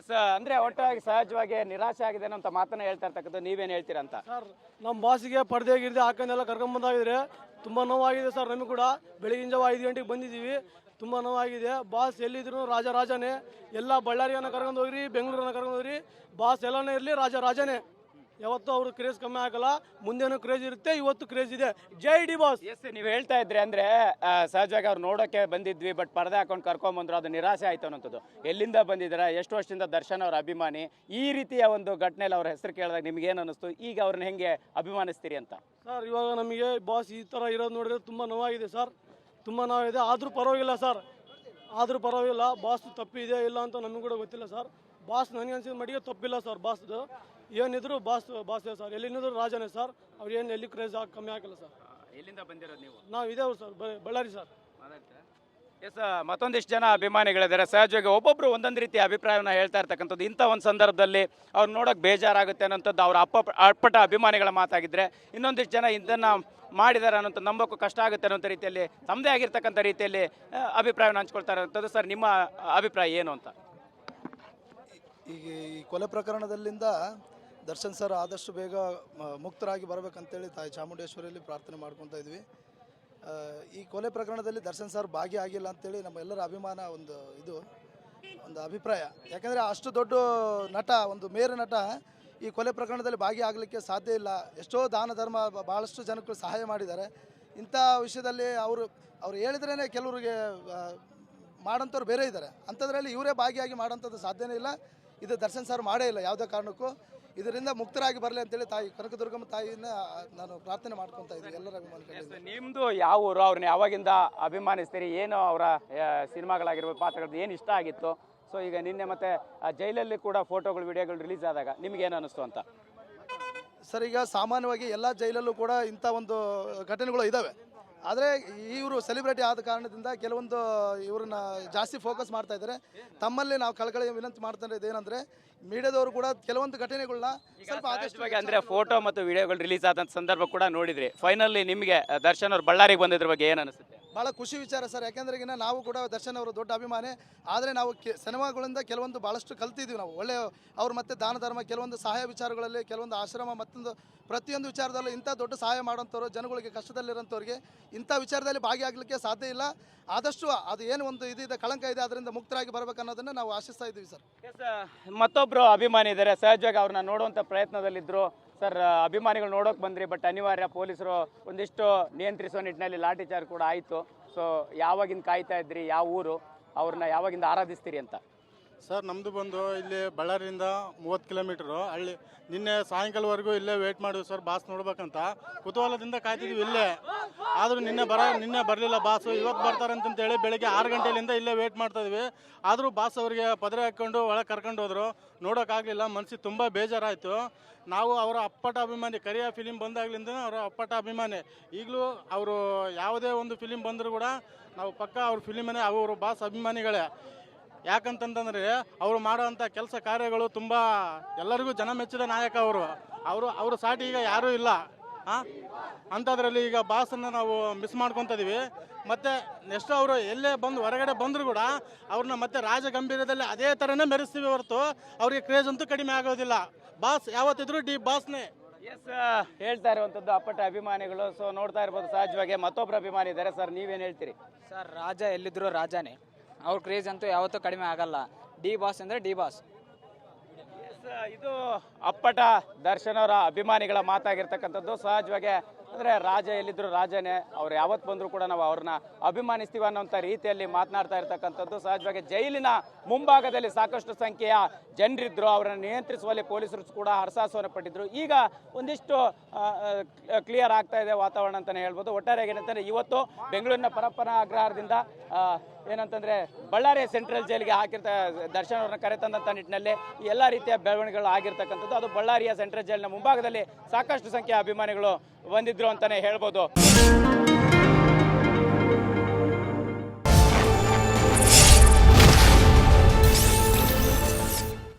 S ಅಂದ್ರೆ ಒಟ್ಟಾಗಿ ಸಹಜವಾಗಿ ನಿರಾಶೆ ಆಗಿದೆ ಅಂತ ಮಾತನ್ನ ಹೇಳ್ತಾ ಇರ್ತಕ್ಕಂಥ ನೀವೇನ್ ಹೇಳ್ತೀರಾ ಅಂತ? ಸರ್ ನಮ್ಮ ಬಾಸಿಗೆ ಪರ್ದೆ ಗಿರ್ದೆ ಹಾಕೊಂಡೆಲ್ಲ ಕರ್ಕೊಂಡ್ ಬಂದಾಗಿದ್ರೆ ತುಂಬಾ ನೋವಾಗಿದೆ ಸರ್ ನಮಗೆ ಕೂಡ. ಬೆಳಗಿನ ಜಾವ ಐದು ಗಂಟೆಗೆ ಬಂದಿದ್ದೀವಿ. ತುಂಬಾ ನೋವಾಗಿದೆ. ಬಾಸ್ ಎಲ್ಲಿದ್ರು ರಾಜ ರಾಜನೇ. ಎಲ್ಲ ಬಳ್ಳಾರಿಯನ್ನ ಕರ್ಕೊಂಡು ಹೋಗ್ರಿ, ಬೆಂಗಳೂರನ್ನ ಕರ್ಕೊಂಡು ಹೋಗ್ರಿ. ಬಾಸ್ ಎಲ್ಲನೇ ಇರಲಿ ರಾಜ ರಾಜನೇ. ಯಾವತ್ತೂ ಅವರು ಕ್ರೇಜ್ ಕಮ್ಮಿ ಆಗಲ್ಲ. ಮುಂದೇನು ಕ್ರೇಜ್ ಇರುತ್ತೆ ಇವತ್ತು ಕ್ರೇಜ್ ಇದೆ. ಜೈ ಡಿ ಬಾಸ್. ಎಸ್ ನೀವು ಹೇಳ್ತಾ ಇದ್ರಿ ಅಂದ್ರೆ ಆ, ಸಹಜವಾಗಿ ಅವ್ರು ನೋಡೋಕೆ ಬಂದಿದ್ವಿ ಬಟ್ ಪರದೆ ಹಾಕೊಂಡು ಕರ್ಕೊಂಡ್ ಬಂದ್ರು ಅದು ನಿರಾಸೆ ಆಯ್ತು ಅನ್ನೋಂಥದ್ದು ಎಲ್ಲಿಂದ ಬಂದಿದ್ದೀರಾ? ಎಷ್ಟು ವರ್ಷದಿಂದ ದರ್ಶನ್ ಅವ್ರ ಅಭಿಮಾನಿ? ಈ ರೀತಿಯ ಒಂದು ಘಟನೆಯಲ್ಲಿ ಅವ್ರ ಹೆಸರು ಕೇಳಿದಾಗ ನಿಮ್ಗೆ ಏನು ಅನಿಸ್ತು ಈಗ ಅವ್ರನ್ನ ಹೆಂಗೆ ಅಭಿಮಾನಿಸ್ತೀರಿ ಅಂತ? ಸರ್ ಇವಾಗ ನಮಗೆ ಬಾಸ್ ಈ ಥರ ಇರೋದು ನೋಡಿದ್ರೆ ತುಂಬ ನೋವಾಗಿದೆ ಸರ್. ತುಂಬ ನೋವಾಗಿದೆ. ಆದರೂ ಪರವಾಗಿಲ್ಲ ಸರ್. ಆದರೂ ಪರವಾಗಿಲ್ಲ. ಬಾಸ್ ತಪ್ಪಿದೆ ಇಲ್ಲ ಅಂತ ನಮಗೂ ಕೂಡ ಗೊತ್ತಿಲ್ಲ ಸರ್. ಬಾಸ್ ನನಗೆ ಅನ್ಸಿದ ಮಟ್ಟಿಗೆ ತಪ್ಪಿಲ್ಲ ಸರ್ ಬಾಸ್ದು. ಏನಿದ್ರು ಬಾಸ್ ಬಾಸೇ ಸರ್. ಎಲ್ಲಿನಿದ್ರು ರಾಜನೇ ಸರ್. ಅವ್ರು ಏನು ಎಲ್ಲಿ ಕ್ರೇಜ್ ಆಗಿ ಕಮ್ಮಿ ಆಗಿಲ್ಲ ಸರ್. ಎಲ್ಲಿಂದ ಬಂದಿರೋದು ನೀವು? ನಾವು ಇದೇವು ಸರ್ ಬ- ಬಳ್ಳಾರಿ ಸರ್. ಎಸ್ ಮತ್ತೊಂದಿಷ್ಟು ಜನ ಅಭಿಮಾನಿಗಳಿದ್ದಾರೆ. ಸಹಜವಾಗಿ ಒಬ್ಬೊಬ್ರು ಒಂದೊಂದು ರೀತಿಯ ಅಭಿಪ್ರಾಯವನ್ನು ಹೇಳ್ತಾ ಇರ್ತಕ್ಕಂಥದ್ದು. ಇಂಥ ಒಂದು ಸಂದರ್ಭದಲ್ಲಿ ಅವ್ರು ನೋಡೋಕೆ ಬೇಜಾರಾಗುತ್ತೆ ಅನ್ನೋಂಥದ್ದು ಅವ್ರ ಅಪ್ಪ ಅಪ್ಪಟ ಅಭಿಮಾನಿಗಳ ಮಾತಾಗಿದ್ರೆ ಇನ್ನೊಂದಿಷ್ಟು ಜನ ಇದನ್ನು ಮಾಡಿದ್ದಾರೆ ಅನ್ನೋಂಥ ನಂಬೋಕ್ಕೂ ಕಷ್ಟ ಆಗುತ್ತೆ ಅನ್ನೋಂಥ ರೀತಿಯಲ್ಲಿ ತಮ್ಮದೇ ಆಗಿರ್ತಕ್ಕಂಥ ರೀತಿಯಲ್ಲಿ ಆ, ಅಭಿಪ್ರಾಯವನ್ನು ಹಂಚ್ಕೊಳ್ತಾ ಇರೋಂಥದ್ದು. ಸರ್ ನಿಮ್ಮ ಅಭಿಪ್ರಾಯ ಏನು ಅಂತ? ಈಗ ಈ ಕೊಲೆ ಪ್ರಕರಣದಲ್ಲಿಂದ ದರ್ಶನ್ ಸರ್ ಆದಷ್ಟು ಬೇಗ ಮುಕ್ತರಾಗಿ ಬರಬೇಕಂತೇಳಿ ತಾಯಿ ಚಾಮುಂಡೇಶ್ವರಿಯಲ್ಲಿ ಪ್ರಾರ್ಥನೆ ಮಾಡ್ಕೊತ ಇದ್ವಿ. ಈ ಕೊಲೆ ಪ್ರಕರಣದಲ್ಲಿ ದರ್ಶನ್ ಸರ್ ಭಾಗಿಯಾಗಿಲ್ಲ ಅಂತೇಳಿ ನಮ್ಮೆಲ್ಲರ ಅಭಿಮಾನ ಒಂದು ಇದು, ಒಂದು ಅಭಿಪ್ರಾಯ. ಯಾಕಂದರೆ ಅಷ್ಟು ದೊಡ್ಡ ನಟ, ಒಂದು ಮೇರು ನಟ ಈ ಕೊಲೆ ಪ್ರಕರಣದಲ್ಲಿ ಭಾಗಿಯಾಗಲಿಕ್ಕೆ ಸಾಧ್ಯ ಇಲ್ಲ. ಎಷ್ಟೋ ದಾನ ಧರ್ಮ ಭಾಳಷ್ಟು ಜನಕ್ಕೂ ಸಹಾಯ ಮಾಡಿದ್ದಾರೆ. ಇಂಥ ವಿಷಯದಲ್ಲಿ ಅವರು, ಅವ್ರು ಹೇಳಿದ್ರೇ ಕೆಲವರಿಗೆ ಮಾಡೋಂಥವ್ರು ಬೇರೆ ಇದ್ದಾರೆ. ಅಂಥದ್ರಲ್ಲಿ ಇವರೇ ಭಾಗಿಯಾಗಿ ಮಾಡೋಂಥದ್ದು ಸಾಧ್ಯನೇ ಇಲ್ಲ. ಇದು ದರ್ಶನ್ ಸರ್ ಮಾಡೇ ಇಲ್ಲ ಯಾವುದೇ ಕಾರಣಕ್ಕೂ. ಇದರಿಂದ ಮುಕ್ತರಾಗಿ ಬರಲಿ ಅಂತೇಳಿ ತಾಯಿ ಕನಕದುರ್ಗಮ್ಮ ತಾಯಿನ ನಾನು ಪ್ರಾರ್ಥನೆ ಮಾಡ್ಕೊತಾ ಇದ್ದೀನಿ ಎಲ್ಲರ ನಿಮ್ಮದು ಯಾವ ಊರು ಅವ್ರನ್ನ ಯಾವಾಗಿಂದ ಅಭಿಮಾನಿಸ್ತೀರಿ ಏನು ಅವರ ಸಿನಿಮಾಗಳಾಗಿರ್ಬೋದು ಪಾತ್ರಗಳದ್ದು ಏನು ಇಷ್ಟ ಆಗಿತ್ತು? ಸೊ ಈಗ ನಿನ್ನೆ ಮತ್ತೆ ಆ ಜೈಲಲ್ಲಿ ಕೂಡ ಫೋಟೋಗಳು ವಿಡಿಯೋಗಳು ರಿಲೀಸ್ ಆದಾಗ ನಿಮ್ಗೆ ಏನು ಅನಿಸ್ತು ಅಂತ? ಸರ್ ಈಗ ಸಾಮಾನ್ಯವಾಗಿ ಎಲ್ಲ ಜೈಲಲ್ಲೂ ಕೂಡ ಇಂಥ ಒಂದು ಘಟನೆಗಳು ಇದ್ದಾವೆ ಆದರೆ ಇವರು ಸೆಲೆಬ್ರಿಟಿ ಆದ ಕಾರಣದಿಂದ ಕೆಲವೊಂದು ಇವ್ರನ್ನ ಜಾಸ್ತಿ ಫೋಕಸ್ ಮಾಡ್ತಾ ಇದ್ದಾರೆ. ತಮ್ಮಲ್ಲಿ ನಾವು ಕಳಕಳಿ ವಿನಂತಿ ಮಾಡ್ತಾ ಏನಂದ್ರೆ ಮೀಡಿಯಾದವರು ಕೂಡ ಕೆಲವೊಂದು ಘಟನೆಗಳನ್ನ ಸ್ವಲ್ಪ ಆದಷ್ಟು ಅಂದ್ರೆ ಫೋಟೋ ಮತ್ತು ವಿಡಿಯೋಗಳು ರಿಲೀಸ್ ಆದಂತ ಸಂದರ್ಭ ಕೂಡ ನೋಡಿದ್ರಿ. ಫೈನಲಿ ನಿಮಗೆ ದರ್ಶನ್ ಅವ್ರು ಬಳ್ಳಾರಿಗೆ ಬಂದಿದ್ರ ಬಗ್ಗೆ ಏನು ಅನಿಸುತ್ತೆ? ಭಾಳ ಖುಷಿ ವಿಚಾರ ಸರ್. ಯಾಕೆಂದ್ರೆ ಈಗ ನಾವು ಕೂಡ ದರ್ಶನ್ ಅವರು ದೊಡ್ಡ ಅಭಿಮಾನಿ. ಆದರೆ ನಾವು ಸಿನಿಮಾಗಳಿಂದ ಕೆಲವೊಂದು ಭಾಳಷ್ಟು ಕಲ್ತಿದ್ದೀವಿ ನಾವು. ಒಳ್ಳೆ ಅವ್ರು ಮತ್ತೆ ದಾನ, ಧರ್ಮ, ಕೆಲವೊಂದು ಸಹಾಯ ವಿಚಾರಗಳಲ್ಲಿ, ಕೆಲವೊಂದು ಆಶ್ರಮ ಮತ್ತೊಂದು ಪ್ರತಿಯೊಂದು ವಿಚಾರದಲ್ಲೂ ಇಂಥ ದೊಡ್ಡ ಸಹಾಯ ಮಾಡೋಂಥವ್ರು ಜನಗಳಿಗೆ ಕಷ್ಟದಲ್ಲಿರೋಂಥವ್ರಿಗೆ ಇಂಥ ವಿಚಾರದಲ್ಲಿ ಭಾಗಿಯಾಗಲಿಕ್ಕೆ ಸಾಧ್ಯ ಇಲ್ಲ. ಆದಷ್ಟು ಅದು ಏನು ಒಂದು ಇದಿದೆ ಕಳಂಕ ಇದೆ, ಅದರಿಂದ ಮುಕ್ತರಾಗಿ ಬರ್ಬೇಕು ಅನ್ನೋದನ್ನು ನಾವು ಆಶಿಸ್ತಾ ಇದ್ದೀವಿ ಸರ್. ಮತ್ತೊಬ್ಬರು ಅಭಿಮಾನಿ ಇದ್ದಾರೆ, ಸಹಜವಾಗಿ ಅವ್ರನ್ನ ನೋಡುವಂಥ ಪ್ರಯತ್ನದಲ್ಲಿದ್ರು. ಸರ್ ಅಭಿಮಾನಿಗಳು ನೋಡೋಕೆ ಬಂದ್ರಿ ಬಟ್ ಅನಿವಾರ್ಯ ಪೊಲೀಸರು ಒಂದಿಷ್ಟು ನಿಯಂತ್ರಿಸೋ ನಿಟ್ಟಿನಲ್ಲಿ ಲಾಠಿ ಚಾರ್ಜ್ ಕೂಡ ಆಯಿತು. ಸೊ ಯಾವಾಗಿಂದ ಕಾಯ್ತಾ ಇದ್ರಿ, ಯಾವ ಊರು, ಅವ್ರನ್ನ ಯಾವಾಗಿಂದ ಆರಾಧಿಸ್ತೀರಿ ಅಂತ? ಸರ್ ನಮ್ಮದು ಬಂದು ಇಲ್ಲಿ ಬಳ್ಳಾರಿಯಿಂದ ಮೂವತ್ತು ಕಿಲೋಮೀಟ್ರು. ಹಳ್ಳಿ, ನಿನ್ನೆ ಸಾಯಂಕಾಲವರೆಗೂ ಇಲ್ಲೇ ವೇಟ್ ಮಾಡಿದ್ವಿ ಸರ್, ಬಾಸ್ ನೋಡ್ಬೇಕಂತ. ಕುತೂಹಲದಿಂದ ಕಾಯ್ತಿದ್ವಿ ಇಲ್ಲೇ. ಆದರೂ ನಿನ್ನೆ ಬರ, ನಿನ್ನೆ ಬರಲಿಲ್ಲ ಬಾಸು. ಇವತ್ತು ಬರ್ತಾರೆ ಅಂತಂತೇಳಿ ಬೆಳಗ್ಗೆ ಆರು ಗಂಟೆಯಿಂದ ಇಲ್ಲೇ ವೇಟ್ ಮಾಡ್ತಾ ಇದ್ವಿ. ಆದರೂ ಬಾಸ್ ಅವರಿಗೆ ಪದರೆ ಹಾಕ್ಕೊಂಡು ಒಳಗೆ ಕರ್ಕೊಂಡು ಹೋದರು. ನೋಡೋಕ್ಕಾಗಲಿಲ್ಲ ಮನಸ್ಸಿಗೆ ತುಂಬ ಬೇಜಾರಾಯಿತು. ನಾವು ಅವರ ಅಪ್ಪಟ ಅಭಿಮಾನಿ, ಕರಿಯ ಫಿಲಿಮ್ ಬಂದಾಗ್ಲಿಂದ ಅವರ ಅಪ್ಪಟ ಅಭಿಮಾನಿ. ಈಗಲೂ ಅವರು ಯಾವುದೇ ಒಂದು ಫಿಲಿಮ್ ಬಂದರೂ ಕೂಡ ನಾವು ಪಕ್ಕ ಅವ್ರ ಫಿಲಿಮನೇ ಅವರು ಬಾಸ್ ಅಭಿಮಾನಿಗಳೇ. ಯಾಕಂತಂತಂದರೆ ಅವರು ಮಾಡುವಂಥ ಕೆಲಸ ಕಾರ್ಯಗಳು ತುಂಬ ಎಲ್ಲರಿಗೂ ಜನ ಮೆಚ್ಚಿದ ನಾಯಕ ಅವರು. ಅವರು ಅವರು ಸಾಟಿ ಈಗ ಯಾರೂ ಇಲ್ಲ. ಹಾಂ ಅಂಥದ್ರಲ್ಲಿ ಈಗ ಬಾಸನ್ನು ನಾವು ಮಿಸ್ ಮಾಡ್ಕೊತ ಇದೀವಿ ಮತ್ತು ನೆಕ್ಸ್ಟ್ ಅವರು ಎಲ್ಲೇ ಬಂದು ಹೊರಗಡೆ ಬಂದರೂ ಕೂಡ ಅವ್ರನ್ನ ಮತ್ತೆ ರಾಜ ಗಂಭೀರದಲ್ಲಿ ಅದೇ ಥರನೇ ಮೆರೆಸ್ತೀವಿ ಹೊರತು ಅವ್ರಿಗೆ ಕ್ರೇಜ್ ಅಂತೂ ಕಡಿಮೆ ಆಗೋದಿಲ್ಲ. ಬಾಸ್ ಯಾವತ್ತಿದ್ರು ಡಿ ಬಾಸ್ನೇ. ಎಸ್ ಹೇಳ್ತಾ ಇರುವಂಥದ್ದು ಅಪ್ಪಟ ಅಭಿಮಾನಿಗಳು. ಸೊ ನೋಡ್ತಾ ಇರ್ಬೋದು ಸಹಜವಾಗಿ ಮತ್ತೊಬ್ಬರು ಅಭಿಮಾನಿ ಇದ್ದಾರೆ. ಸರ್ ನೀವೇನು ಹೇಳ್ತೀರಿ? ಸರ್ ರಾಜ ಎಲ್ಲಿದ್ರು ರಾಜನೇ. ಅವ್ರ ಕ್ರೇಜ್ ಅಂತೂ ಯಾವತ್ತೂ ಕಡಿಮೆ ಆಗಲ್ಲ. ಡಿ ಬಾಸ್ ಅಂದರೆ ಡಿ ಬಾಸ್. ಇದು ಅಪ್ಪಟ ದರ್ಶನ್ ಅವರ ಅಭಿಮಾನಿಗಳ ಮಾತಾಗಿರ್ತಕ್ಕಂಥದ್ದು. ಸಹಜವಾಗಿ ಅಂದರೆ ರಾಜ ಎಲ್ಲಿದ್ರು ರಾಜನೇ, ಅವ್ರು ಯಾವತ್ತು ಬಂದರೂ ಕೂಡ ನಾವು ಅವ್ರನ್ನ ಅಭಿಮಾನಿಸ್ತೀವಿ ಅನ್ನೋಂಥ ರೀತಿಯಲ್ಲಿ ಮಾತನಾಡ್ತಾ ಇರ್ತಕ್ಕಂಥದ್ದು. ಸಹಜವಾಗಿ ಜೈಲಿನ ಮುಂಭಾಗದಲ್ಲಿ ಸಾಕಷ್ಟು ಸಂಖ್ಯೆಯ ಜನರಿದ್ದರು ಅವರನ್ನು ನಿಯಂತ್ರಿಸುವಲ್ಲಿ ಪೊಲೀಸರು ಕೂಡ ಹರಸಾಹಸವನ್ನು ಪಟ್ಟಿದ್ರು. ಈಗ ಒಂದಿಷ್ಟು ಕ್ಲಿಯರ್ ಆಗ್ತಾ ಇದೆ ವಾತಾವರಣ ಅಂತಲೇ ಹೇಳ್ಬೋದು. ಒಟ್ಟಾರೆ ಏನಂತಂದರೆ ಇವತ್ತು ಬೆಂಗಳೂರಿನ ಪರಪ್ಪನ ಅಗ್ರಹಾರದಿಂದ ಏನಂತಂದ್ರೆ ಬಳ್ಳಾರಿ ಸೆಂಟ್ರಲ್ ಜೈಲಿಗೆ ಹಾಕಿರ್ತ ದರ್ಶನ್ ಅವ್ರನ್ನ ಕರೆತಂದಂಥ ನಿಟ್ಟಿನಲ್ಲಿ ಎಲ್ಲ ರೀತಿಯ ಬೆಳವಣಿಗೆಗಳು ಆಗಿರ್ತಕ್ಕಂಥದ್ದು. ಅದು ಬಳ್ಳಾರಿಯ ಸೆಂಟ್ರಲ್ ಜೈಲಿನ ಮುಂಭಾಗದಲ್ಲಿ ಸಾಕಷ್ಟು ಸಂಖ್ಯೆಯ ಅಭಿಮಾನಿಗಳು ಬಂದಿದ್ರು ಅಂತಾನೆ ಹೇಳ್ಬೋದು.